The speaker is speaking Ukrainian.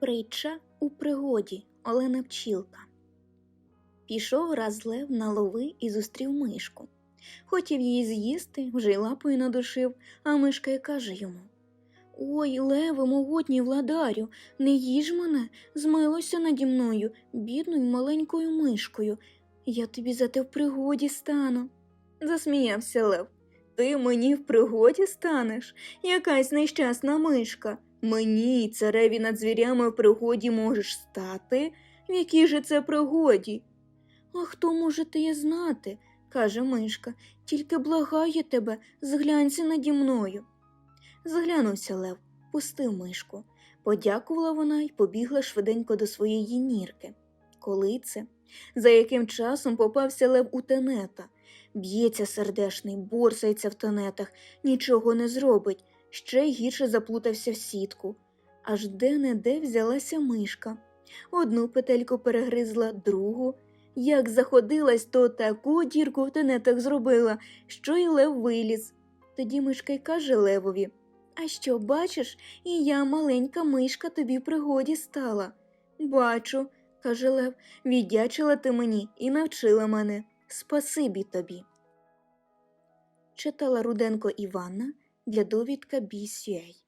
Притча у пригоді Олена Пчілка. Пішов раз лев на лови і зустрів мишку. Хотів її з'їсти, вже й лапою надушив, а мишка й каже йому Ой, леве, могутній владарю, не їж мене, змилося наді мною, бідною маленькою мишкою. Я тобі за те в пригоді стану. Засміявся лев. Ти мені в пригоді станеш, якась нещасна мишка. Мені, цареві над звірями в пригоді можеш стати? В якій же це пригоді? А хто може теє знати? каже мишка, тільки благає тебе, зглянься наді мною. Зглянувся лев, пустив мишку. Подякувала вона й побігла швиденько до своєї нірки. Коли це? За яким часом попався лев у тенета. Б'ється сердешний, борсається в тенетах, нічого не зробить, ще гірше заплутався в сітку. Аж де-не-де взялася мишка. Одну петельку перегризла, другу. Як заходилась, то таку дірку в тенетах зробила, що й лев виліз. Тоді мишка й каже левові А що, бачиш, і я, маленька мишка, тобі пригоді стала. Бачу, каже лев, віддячила ти мені і навчила мене. Спасибі тобі. Читала Руденко Іванна для довідка BCA.